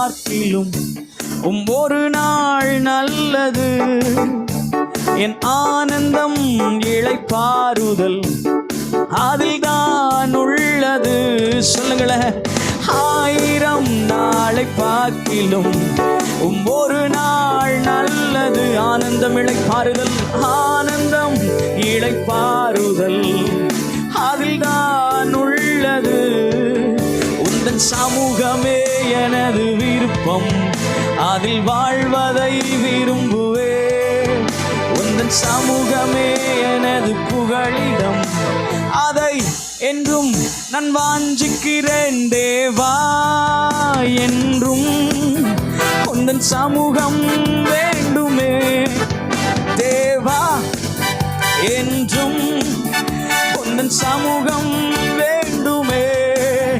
பார்க்கிலும் உம் ஒரு நாள் நல்லது. என் ஆனந்தம் இளைப்பாறுதல் அதில் தான் உள்ளது. சொல்லுங்களேன் ஆயிரம் நாளை பார்க்கிலும் உம் ஒரு நாள் நல்லது. ஆனந்தம் இளைப்பாறுதல் ஆனந்தம் இளைப்பாறுதல். சமூகமே எனது விருப்பம். அதில் வாழ்வதை விரும்புவே. உந்தன் சமூகமே எனது புகழிடம். அதை என்றும் நான் வாஞ்சிக்கிறேன் தேவா என்றும். உந்தன் சமூகம் வேண்டுமே தேவா என்றும். உந்தன் சமூகம்